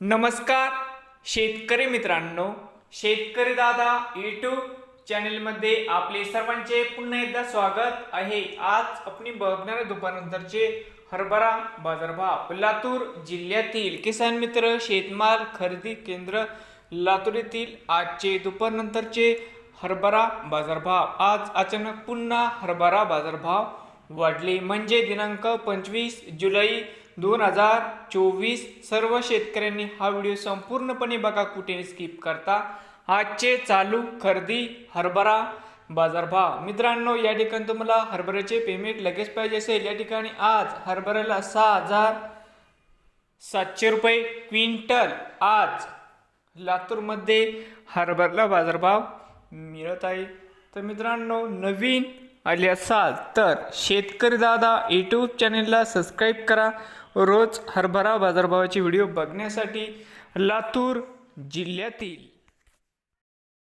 नमस्कार शेतकरी मित्रांनो. शेतकरी दादा यूट्यूब चॅनेलमध्ये आपले सर्वांचे पुन्हा एकदा स्वागत आहे. आज आपण बघणाऱ्या दुपारनंतरचे हरभरा बाजारभाव. लातूर जिल्ह्यातील किसान मित्र शेतमाल खरेदी केंद्र लातूर येथील आजचे दुपारनंतरचे हरभरा बाजारभाव. आज अचानक पुन्हा हरभरा बाजारभाव वाढले. म्हणजे दिनांक पंचवीस जुलै दोन हजार चोवीस सर्व शेतकऱ्यांनी हा व्हिडिओ संपूर्णपणे बघा कुठे स्किप करता. आजचे चालू खरेदी हरभरा बाजारभाव. मित्रांनो या ठिकाणी तुम्हाला हरभऱ्याचे पेमेंट लगेच पाहिजे असेल. या ठिकाणी आज हरभऱ्याला सहा हजार सातशे रुपये क्विंटल आज लातूरमध्ये हरभरा बाजारभाव मिळत आहे. तर मित्रांनो नवीन आले असाल तर शेतकरी दादा यूट्यूब चॅनेलला सबस्क्राईब करा. रोज हरभरा बाजारभावाचे व्हिडिओ बघण्यासाठी लातूर जिल्ह्यातील